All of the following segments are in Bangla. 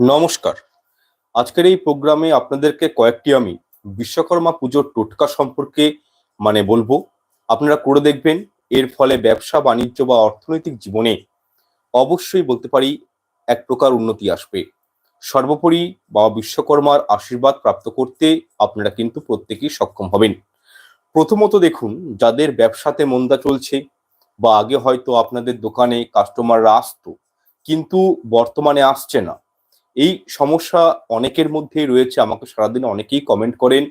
নমস্কার। আজকের এই প্রোগ্রামে আপনাদেরকে কয়েকটি আমি বিশ্বকর্মা পুজোর টোটকা সম্পর্কে মানে বলব। আপনারা করে দেখবেন, এর ফলে ব্যবসা, বাণিজ্য বা অর্থনৈতিক জীবনে অবশ্যই বলতে পারি এক প্রকার উন্নতি আসবে। সর্বোপরি বাবা বিশ্বকর্মার আশীর্বাদ প্রাপ্ত করতে আপনারা কিন্তু প্রত্যেকেই সক্ষম হবেন। প্রথমত দেখুন, যাদের ব্যবসাতে মন্দা চলছে বা আগে হয়তো আপনাদের দোকানে কাস্টমাররা আসতো, কিন্তু বর্তমানে আসছে না। এই সমস্যা অনেকের মধ্যেই রয়েছে। আমাকে সারাদিন অনেকেই কমেন্ট করেন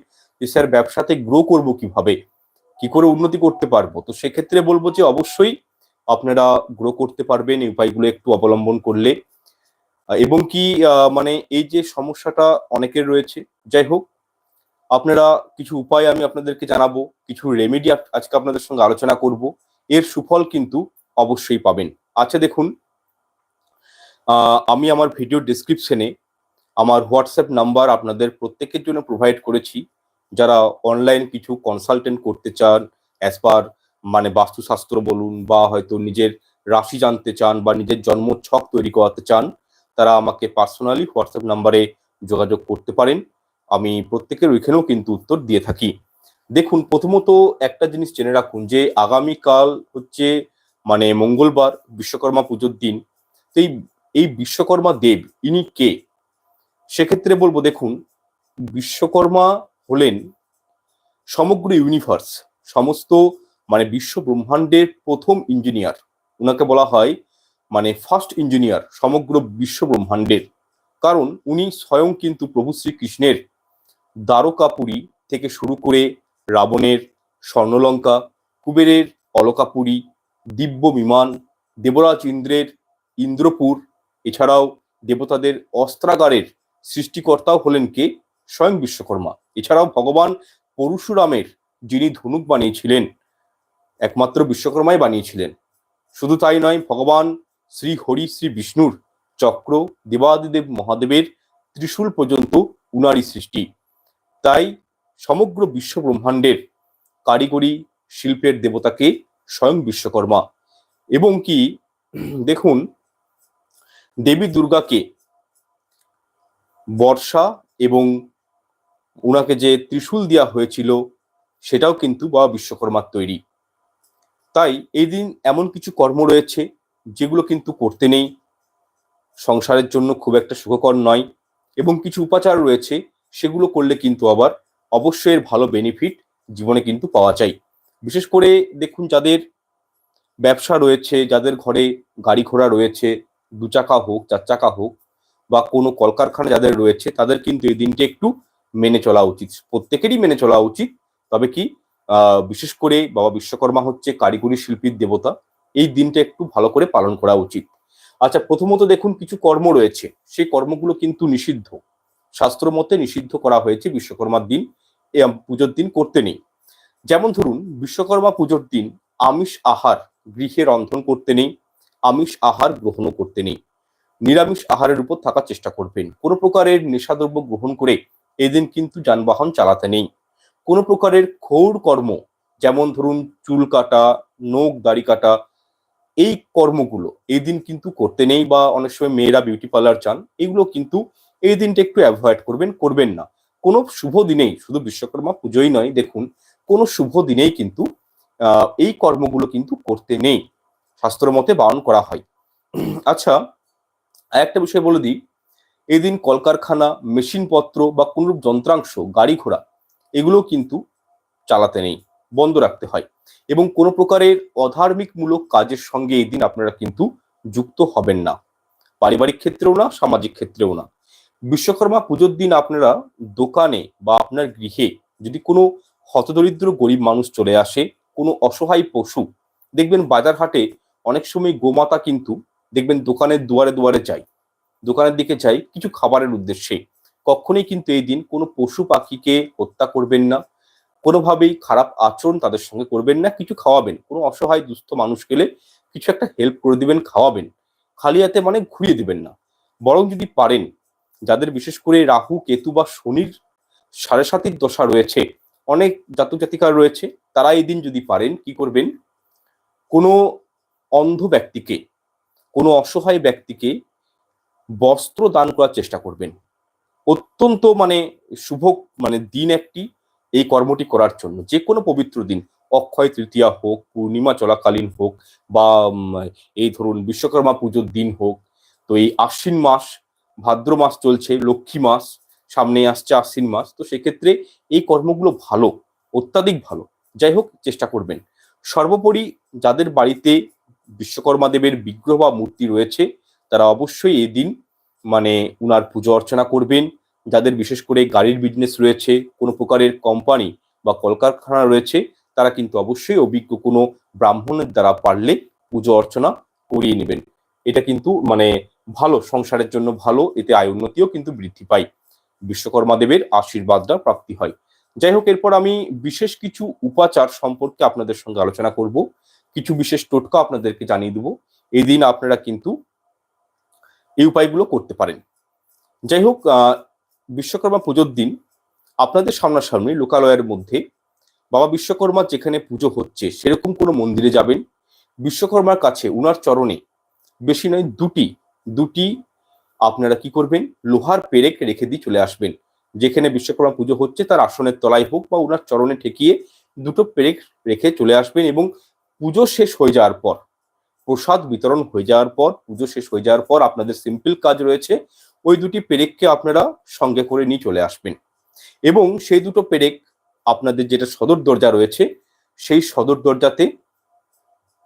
যে, স্যার, ব্যবসাতে গ্রো করব কীভাবে? কি করে উন্নতি করতে পারব? তো সেক্ষেত্রে বলব যে, অবশ্যই আপনারা গ্রো করতে পারবেন এই উপায়গুলো একটু অবলম্বন করলে। এবং কি মানে এই যে সমস্যাটা অনেকের রয়েছে, যাই হোক, আপনারা কিছু উপায় আমি আপনাদেরকে জানাব, কিছু রেমেডি আজকে আপনাদের সঙ্গে আলোচনা করব। এর সুফল কিন্তু অবশ্যই পাবেন। আচ্ছা দেখুন আমি আমার ভিডিও ডিসক্রিপশনে আমার হোয়াটসঅ্যাপ নাম্বার আপনাদের প্রত্যেকের জন্য প্রোভাইড করেছি। যারা অনলাইন কিছু কনসালটেন্ট করতে চান অ্যাজ পার মানে বাস্তুশাস্ত্র বলুন বা হয়তো নিজের রাশি জানতে চান বা নিজের জন্ম ছক তৈরি করাতে চান, তারা আমাকে পার্সোনালি হোয়াটসঅ্যাপ নাম্বারে যোগাযোগ করতে পারেন। আমি প্রত্যেকের ওইখানেও কিন্তু উত্তর দিয়ে থাকি। দেখুন, প্রথমত একটা জিনিস জেনে রাখুন যে আগামীকাল হচ্ছে মানে মঙ্গলবার, বিশ্বকর্মা পুজোর দিন। এই এই বিশ্বকর্মা দেব, ইনি কে? সেক্ষেত্রে বলব, দেখুন, বিশ্বকর্মা হলেন সমগ্র ইউনিভার্স সমস্ত মানে বিশ্ব ব্রহ্মাণ্ডের প্রথম ইঞ্জিনিয়ার ওনাকে বলা হয় মানে ফার্স্ট ইঞ্জিনিয়ার সমগ্র বিশ্ব ব্রহ্মাণ্ডের। কারণ উনি স্বয়ং কিন্তু প্রভু শ্রীকৃষ্ণের দ্বারকাপুরী থেকে শুরু করে রাবণের স্বর্ণলঙ্কা, কুবেরের অলকাপুরী দিব্য বিমান দেবরাজ ইন্দ্রের ইন্দ্রপুর এছাড়াও দেবতাদের অস্ত্রাগারের সৃষ্টিকর্তাও হলেন কে? স্বয়ং বিশ্বকর্মা। এছাড়াও ভগবান পরশুরামের যিনি ধনুক বানিয়েছিলেন, একমাত্র বিশ্বকর্মাই বানিয়েছিলেন। শুধু তাই নয়, ভগবান শ্রী হরি শ্রী বিষ্ণুর চক্র, দেবাদিদেব মহাদেবের ত্রিশূল পর্যন্ত উনারই সৃষ্টি। তাই সমগ্র বিশ্ব ব্রহ্মাণ্ডের কারিগরি শিল্পের দেবতাকে স্বয়ং বিশ্বকর্মা। এবং কি, দেখুন দেবী দুর্গাকে বর্ষা এবং ওনাকে যে ত্রিশূল দেওয়া হয়েছিল, সেটাও কিন্তু বাবা বিশ্বকর্মার তৈরি। তাই এই দিন এমন কিছু কর্ম রয়েছে, যেগুলো কিন্তু করতে নেই। সংসারের জন্য খুব একটা সুখকর নয় এবং কিছু উপাচার রয়েছে, সেগুলো করলে কিন্তু আবার অবশ্যই এর ভালো বেনিফিট জীবনে কিন্তু পাওয়া যায়। বিশেষ করে দেখুন, যাদের ব্যবসা রয়েছে, যাদের ঘরে গাড়ি ঘোড়া রয়েছে দু চাকা হোক, চার চাকা হোক বা কোনো কলকারখানা যাদের রয়েছে, তাদের কিন্তু এই দিনটি একটু মেনে চলা উচিত। প্রত্যেকেরই মেনে চলা উচিত। তবে কি বিশেষ করে বাবা বিশ্বকর্মা হচ্ছে কারিগরি শিল্পীর দেবতা। এই দিনটা একটু ভালো করে পালন করা উচিত। আচ্ছা প্রথমত দেখুন কিছু কর্ম রয়েছে। সেই কর্মগুলো কিন্তু নিষিদ্ধ। শাস্ত্র মতে নিষিদ্ধ করা হয়েছে বিশ্বকর্মার দিন পুজোর দিন করতে নেই। যেমন ধরুন, বিশ্বকর্মা পুজোর দিন আমিষ আহার গৃহে রন্ধন করতে নেই। আমিষ আহার গ্রহণও করতে নেই। নিরামিষ আহারের উপর থাকার চেষ্টা করবেন। কোনো প্রকারের নেশাদ্রব্য গ্রহণ করে এদিন কিন্তু যানবাহন চালাতে নেই। কোনো প্রকারের ক্ষৌর কর্ম, যেমন ধরুন চুল কাটা নখ দাড়ি কাটা, এই কর্মগুলো এই দিন কিন্তু করতে নেই বা অনেক সময় মেয়েরা বিউটি পার্লার চান এগুলো কিন্তু এই দিনটা একটু অ্যাভয়েড করবেন করবেন না। কোনো শুভ দিনেই, শুধু বিশ্বকর্মা পুজোই নয়, দেখুন, কোনো শুভ দিনেই কিন্তু এই কর্মগুলো কিন্তু করতে নেই। শাস্ত্র মতে বারণ করা হয়। আচ্ছা আরেকটা বিষয় বলে দিই। এই দিন কলকারখানা, মেশিনপত্র বা কোনরূপ যন্ত্রাংশ, গাড়ি ঘোড়া এগুলো কিন্তু চালাতে নেই, বন্ধ রাখতে হয় এবং কোনো প্রকারের অধার্মিকমূলক কাজের সঙ্গে এই দিন আপনারা কিন্তু যুক্ত হবেন না। পারিবারিক ক্ষেত্রেও না, সামাজিক ক্ষেত্রেও না। বিশ্বকর্মা পুজোর দিন আপনারা দোকানে বা আপনার গৃহে যদি কোনো হতদরিদ্র গরিব মানুষ চলে আসে, কোনো অসহায় পশু, দেখবেন বাজার হাটে অনেক সময় গোমাতা কিন্তু দেখবেন দোকানের দুয়ারে দুয়ারে যায়। দোকানের দিকে যাই কিছু খাবারের উদ্দেশ্যে। কখনোই কিন্তু এই দিন কোনো পশু পাখিকে হত্যা করবেন না। কোনোভাবেই খারাপ আচরণ তাদের সঙ্গে করবেন না, কিছু খাওয়াবেন। কোনো অসহায় দুস্থ মানুষ গেলে কিছু একটা হেল্প করে দিবেন, খাওয়াবেন। খালি হাতে মানে ঘুরিয়ে দিবেন না। বরং যদি পারেন, যাদের বিশেষ করে রাহু, কেতু বা শনির সাড়ে সাতির দশা রয়েছে, অনেক জাতক জাতিকার রয়েছে, তারা এই দিন যদি পারেন, কি করবেন? কোনো অন্ধ ব্যক্তিকে, কোনো অসহায় ব্যক্তিকে বস্ত্র দান করার চেষ্টা করবেন। অত্যন্ত মানে শুভ মানে দিন একটি এই কর্মটি করার জন্য। যে কোনো পবিত্র দিন, অক্ষয় তৃতীয়া হোক, পূর্ণিমা চলাকালীন হোক বা এই ধরুন বিশ্বকর্মা পুজোর দিন হোক, তো এই আশ্বিন মাস, ভাদ্র মাস চলছে, লক্ষ্মী মাস সামনে আসছে আশ্বিন মাস, তো সেক্ষেত্রে এই কর্মগুলো ভালো, অত্যাধিক ভালো। যাই হোক, চেষ্টা করবেন। সর্বোপরি যাদের বাড়িতে বিশ্বকর্মা দেবের বিগ্রহ বা মূর্তি রয়েছে, তারা অবশ্যই এই দিন মানে উনার পুজো অর্চনা করবেন। যাদের বিশেষ করে গাড়ির বিজনেস রয়েছে, কোনো প্রকারের কোম্পানি বা কলকারখানা রয়েছে, তারা কিন্তু অবশ্যই অভিজ্ঞ কোনো ব্রাহ্মণের দ্বারা পারলে পুজো অর্চনা করিয়ে নেবেন। এটা কিন্তু মানে ভালো, সংসারের জন্য ভালো, এতে আয় উন্নতিও কিন্তু বৃদ্ধি পায়। বিশ্বকর্মা দেবের আশীর্বাদটা প্রাপ্তি হয়। যাই হোক, এরপর আমি বিশেষ কিছু উপাচার সম্পর্কে আপনাদের সঙ্গে আলোচনা করব। কিছু বিশেষ টোটকা আপনাদেরকে জানিয়ে দেবো। এই দিন আপনারা কিন্তু এই উপায়গুলো করতে পারেন। যাই হোক বিশ্বকর্মা পুজোর দিন আপনাদের সামনাসামনি লোকালয়ের মধ্যে বাবা বিশ্বকর্মার যেখানে পুজো হচ্ছে সেরকম কোনো মন্দিরে যাবেন। বিশ্বকর্মার কাছে উনার চরণে বেশি নয়, দুটি দুটি আপনারা কি করবেন? লোহার পেরেক রেখে দিয়ে চলে আসবেন। যেখানে বিশ্বকর্মা পুজো হচ্ছে তার আসনের তলায় হোক বা উনার চরণে ঠেকিয়ে দুটো পেরেক রেখে চলে আসবেন এবং পুজো শেষ হয়ে যাওয়ার পর, প্রসাদ বিতরণ হয়ে যাওয়ার পর, পুজো শেষ হয়ে যাওয়ার পর আপনাদের সিম্পল কাজ রয়েছে, ওই দুটি পেরেককে আপনারা সঙ্গে করে নিয়ে চলে আসবেন। এবং সেই দুটো পেরেক আপনাদের যেটা সদর দরজা রয়েছে, সেই সদর দরজাতে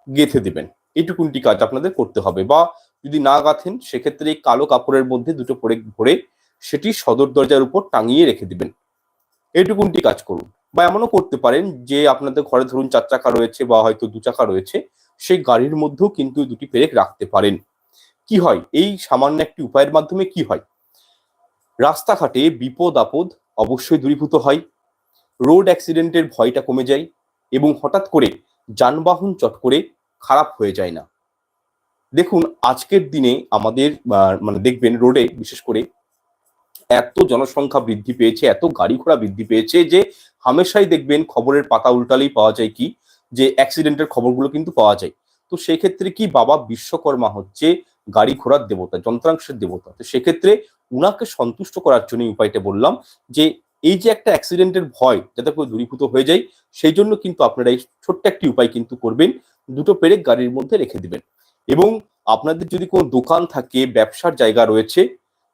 গেঁথে দিবেন। এইটুকুনটি কাজ আপনাদের করতে হবে বা যদি না গাঁথেন, সেক্ষেত্রে এই কালো কাপড়ের মধ্যে দুটো পেরেক ভরে সেটি সদর দরজার উপর টাঙিয়ে রেখে দিবেন। এইটুকুনটি কাজ করুন। বা এমনও করতে পারেন যে আপনাদের ঘরে ধরুন চার চাকা রয়েছে বা হয়তো দু চাকা রয়েছে, সেই গাড়ির মধ্যেও কিন্তু দুটি পেরেক রাখতে পারেন। কি হয়? এই সামান্য একটি উপায়ের মাধ্যমে কি হয়? রাস্তাঘাটে বিপদ আপদ অবশ্যই দূরীভূত হয়, রোড অ্যাক্সিডেন্টের ভয়টা কমে যায় এবং হঠাৎ করে যানবাহন চট করে খারাপ হয়ে যায় না। দেখুন, আজকের দিনে আমাদের মানে দেখবেন রোডে বিশেষ করে এত জনসংখ্যা বৃদ্ধি পেয়েছে, এত গাড়ি ঘোড়া বৃদ্ধি পেয়েছে যে হামেশাই দেখবেন খবরের পাতা উল্টালেই পাওয়া যায় কি? যে অ্যাক্সিডেন্টের খবরগুলো কিন্তু পাওয়া যায়। তো সেক্ষেত্রে কি বাবা বিশ্বকর্মা হচ্ছে গাড়ি ঘোড়ার দেবতা, যন্ত্রাংশের দেবতা? তো সেক্ষেত্রে উনাকে সন্তুষ্ট করার জন্য উপায়টা বললাম যে এই যে একটা অ্যাক্সিডেন্টের ভয় যাতে করে দূরীভূত হয়ে যায়, সেই জন্য কিন্তু আপনারা এই ছোট্ট একটি উপায় কিন্তু করবেন, দুটো পেরেক গাড়ির মধ্যে রেখে দিবেন। এবং আপনাদের যদি কোনো দোকান থাকে, ব্যবসার জায়গা রয়েছে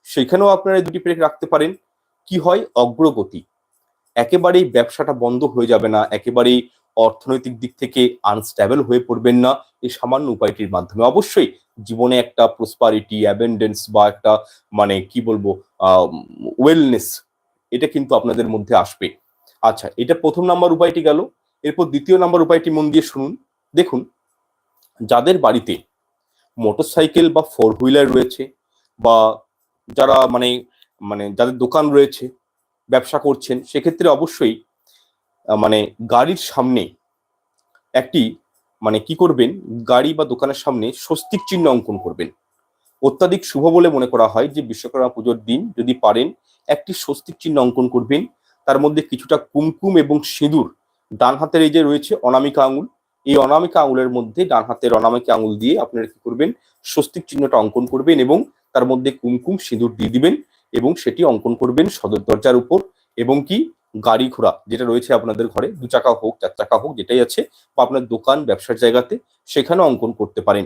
সেখানেও আপনারা দুটি পেরেক রাখতে পারেন। কি হয়? অগ্রগতি। একেবারেই ব্যবসাটা বন্ধ হয়ে যাবে না, একেবারেই অর্থনৈতিক দিক থেকে আনস্টেবল হয়ে পড়বেন না এই সামান্য উপায়টির মাধ্যমে। অবশ্যই জীবনে একটা প্রসপারিটি অ্যাবেন্ডেন্স বা একটা মানে কি বলব ওয়েলনেস এটা কিন্তু আপনাদের মধ্যে আসবে। আচ্ছা এটা প্রথম নাম্বার উপায়টি গেল। এরপর দ্বিতীয় নাম্বার উপায়টি মন দিয়ে শুনুন। দেখুন, যাদের বাড়িতে মোটরসাইকেল বা ফোর হুইলার রয়েছে বা যারা মানে মানে যাদের দোকান রয়েছে, ব্যবসা করছেন, সেক্ষেত্রে অবশ্যই মানে গাড়ির সামনে একটি মানে কি করবেন, গাড়ি বা দোকানের সামনে স্বস্তিক চিহ্ন অঙ্কন করবেন। অত্যাধিক শুভ বলে মনে করা হয় যে, বিশ্বকর্মা পুজোর দিন যদি পারেন, একটি স্বস্তিক চিহ্ন অঙ্কন করবেন। তার মধ্যে কিছুটা কুমকুম এবং সিঁদুর ডান হাতের এই যে রয়েছে অনামিকা আঙুল, এই অনামিকা আঙুলের মধ্যে ডান হাতের অনামিকা আঙুল দিয়ে আপনারা কি করবেন, স্বস্তিক চিহ্নটা অঙ্কন করবেন এবং তার মধ্যে কুমকুম সিঁদুর দিয়ে দিবেন এবং সেটি অঙ্কন করবেন সদর দরজার উপর এবং কি গাড়ি ঘোড়া যেটা রয়েছে আপনাদের ঘরে, দু চাকা হোক, চার চাকা হোক, যেটাই আছে, বা আপনার দোকান, ব্যবসার জায়গাতে সেখানে অঙ্কন করতে পারেন।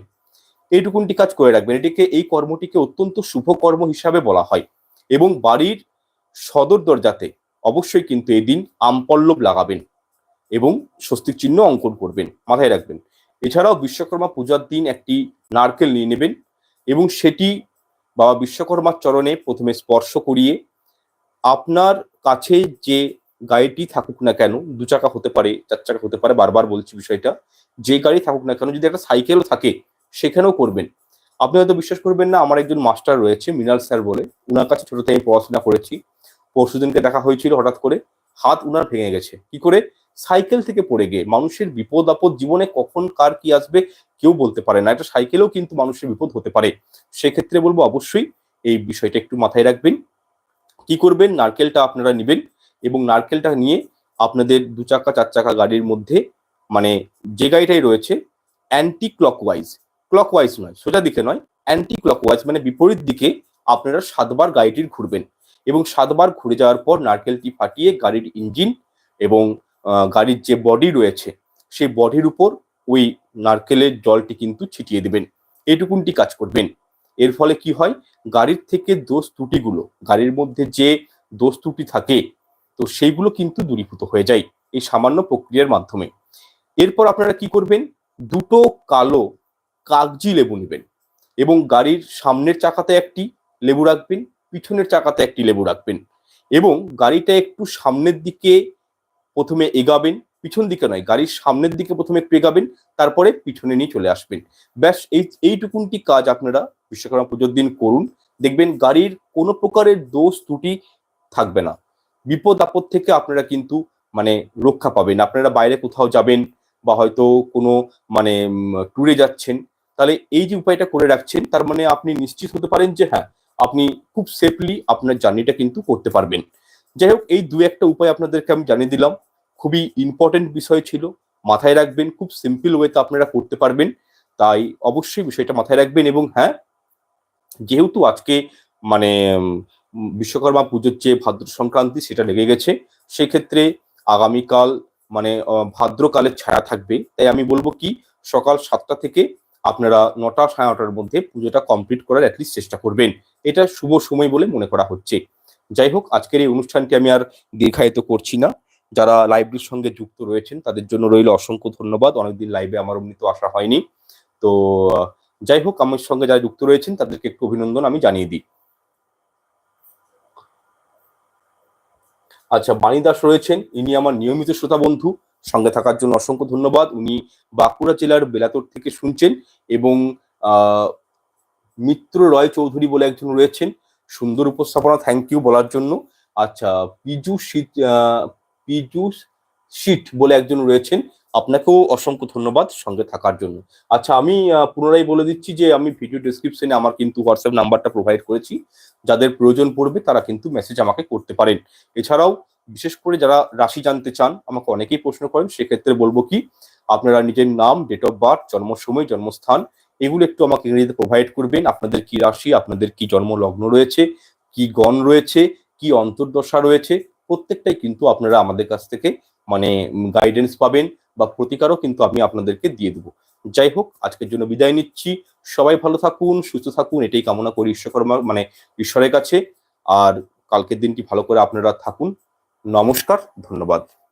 এইটুকুনটি কাজ করে রাখবেন। এটিকে, এই কর্মটিকে অত্যন্ত শুভ কর্ম হিসাবে বলা হয় এবং বাড়ির সদর দরজাতে অবশ্যই কিন্তু এই দিন আমপল্লব লাগাবেন এবং স্বস্তিক চিহ্ন অঙ্কন করবেন, মাথায় রাখবেন। এছাড়াও বিশ্বকর্মা পূজার দিন একটি নারকেল নিয়ে নেবেন এবং সেটি বাবা বিশ্বকর্মার চরণে প্রথমে স্পর্শ করিয়ে আপনার কাছে যে গাড়িটি থাকুক না কেন, দু চাকা হতে পারে, চার চাকা হতে পারে, বারবার বলছি বিষয়টা, যে গাড়ি থাকুক না কেন, যদি একটা সাইকেলও থাকে, সেখানেও করবেন। আপনি হয়তো বিশ্বাস করবেন না, আমার একজন মাস্টার রয়েছে, মৃণাল স্যার বলে। উনার কাছে ছোট থেকে পড়াশোনা করেছি। পরশুদিনকে দেখা হয়েছিল হঠাৎ করে, হাত উনার ভেঙে গেছে। কি করে? সাইকেল থেকে পড়ে গিয়ে মানুষের বিপদ আপদ জীবনে কখন কার কি আসবে কেউ বলতে পারে না। এটা সাইকেলেও কিন্তু মানুষের বিপদ হতে পারে। সেক্ষেত্রে বলব অবশ্যই এই বিষয়টা একটু মাথায় রাখবেন। কি করবেন? নারকেলটা আপনারা নেবেন এবং নারকেলটা নিয়ে আপনাদের দু চাকা, চার চাকা গাড়ির মধ্যে মানে যে গাড়িটাই রয়েছে অ্যান্টি ক্লকওয়াইজ ক্লকওয়াইজ নয়, সোজা দিকে নয় অ্যান্টি ক্লকওয়াইজ মানে বিপরীত দিকে আপনারা সাতবার গাড়িটির ঘুরবেন। এবং সাতবার ঘুরে যাওয়ার পর নারকেলটি ফাটিয়ে গাড়ির ইঞ্জিন এবং গাড়ির যে বডি রয়েছে, সেই বডির উপর ওই নারকেলের জলটি কিন্তু ছিটিয়ে দেবেন। এটুকুনটি কাজ করবেন। এর ফলে কি হয়? গাড়ির থেকে দোষ ত্রুটিগুলো, গাড়ির মধ্যে যে দোষ ত্রুটি থাকে, তো সেইগুলো কিন্তু দূরীভূত হয়ে যায় এই সামান্য প্রক্রিয়ার মাধ্যমে। এরপর আপনারা কি করবেন? দুটো কালো কাগজি লেবু নেবেন এবং গাড়ির সামনের চাকাতে একটি লেবু রাখবেন, পিছনের চাকাতে একটি লেবু রাখবেন এবং গাড়িটা একটু সামনের দিকে প্রথমে এগাবেন, পিছন দিকে নয়, গাড়ির সামনের দিকে প্রথমে একটু এগাবেন তারপরে পিছনে নিয়ে চলে আসবেন। ব্যাস, এই, এইটুকুনটি কাজ আপনারা বিশ্বকর্মা পুজোর দিন করুন। দেখবেন গাড়ির কোনো প্রকারের দোষ, ত্রুটি থাকবে না। বিপদ, আপদ থেকে আপনারা কিন্তু মানে রক্ষা পাবেন। আপনারা বাইরে কোথাও যাবেন বা হয়তো কোনো মানে ট্যুরে যাচ্ছেন, তাহলে এই যে উপায়টা করে রাখছেন, তার মানে আপনি নিশ্চিত হতে পারেন যে হ্যাঁ আপনি খুব সেফলি আপনার জার্নিটা কিন্তু করতে পারবেন। যাই হোক এই দু একটা উপায় আপনাদেরকে আমি জানিয়ে দিলাম। খুবই ইম্পর্টেন্ট বিষয় ছিল, মাথায় রাখবেন, খুব সিম্পল ওয়েতে আপনারা করতে পারবেন। তাই অবশ্যই বিষয়টা মাথায় রাখবেন এবং হ্যাঁ যেহেতু আজকে মানে বিশ্বকর্মা পুজোর যে ভাদ্র সংক্রান্তি সেটা লেগে গেছে, সেক্ষেত্রে আগামীকাল মানে ভাদ্রকালের ছায়া থাকবে। তাই আমি বলব কি, সকাল সাতটা থেকে আপনারা নটা সাড়ে নটার মধ্যে পুজোটা কমপ্লিট করার অ্যাটলিস্ট চেষ্টা করবেন। এটা শুভ সময় বলে মনে করা হচ্ছে। যাই হোক, আজকের এই অনুষ্ঠানটি আমি আর দীর্ঘায়িত করছি না। যারা লাইব্রেরির সঙ্গে যুক্ত রয়েছেন, তাদের জন্য রইল অসংখ্য ধন্যবাদ। অনেকদিন লাইভে আমার অমনি তো আসা হয়নি। তো, যাই হোক, আমার সঙ্গে যারা যুক্ত রয়েছেন, তাদেরকে একটু অভিনন্দন, আমি জানিয়ে দিই। আচ্ছা বাণী দাস রয়েছেন। ইনি আমার নিয়মিত শ্রোতা বন্ধু। সঙ্গে থাকার জন্য অসংখ্য ধন্যবাদ। উনি বাঁকুড়া জেলার বেলাতর থেকে শুনছেন এবং মিত্র রয় চৌধুরী বলে একজন রয়েছেন। সুন্দর উপস্থাপনা থ্যাংক ইউ বলার জন্য। আচ্ছা পিজু শীত পিজু শীত বলে একজন রয়েছেন। আপনাকেও অসংখ্য ধন্যবাদ সঙ্গে থাকার জন্য। আচ্ছা আমি পুনরায় বলে দিচ্ছি যে আমি ভিডিও ডেসক্রিপশনে আমার কিন্তু হোয়াটসঅ্যাপ নাম্বারটা প্রোভাইড করেছি। যাদের প্রয়োজন পড়বে তারা কিন্তু মেসেজ আমাকে করতে পারেন। এছাড়াও, বিশেষ করে যারা রাশি জানতে চান, আমাকে অনেকেই প্রশ্ন করেন। সেক্ষেত্রে বলব কি, আপনারা নিজের নাম ডেট অফ বার্থ জন্ম সময় জন্মস্থান এগুলো একটু আমাকে ইংরেজিতে প্রোভাইড করবেন। আপনাদের কি রাশি, আপনাদের কি জন্ম লগ্ন রয়েছে, কি গণ রয়েছে, কি অন্তর্দশা রয়েছে, প্রত্যেকটাই কিন্তু আপনারা আমাদের কাছ থেকে মানে গাইডেন্স পাবেন বা প্রতিকারও কিন্তু আমি আপনাদেরকে দিয়ে দেবো। যাই হোক, আজকের জন্য বিদায় নিচ্ছি। সবাই ভালো থাকুন, সুস্থ থাকুন, এটাই কামনা করি ঈশ্বরকর্মা মানে ঈশ্বরের কাছে। আর কালকের দিনটি ভালো করে আপনারা থাকুন। নমস্কার, ধন্যবাদ।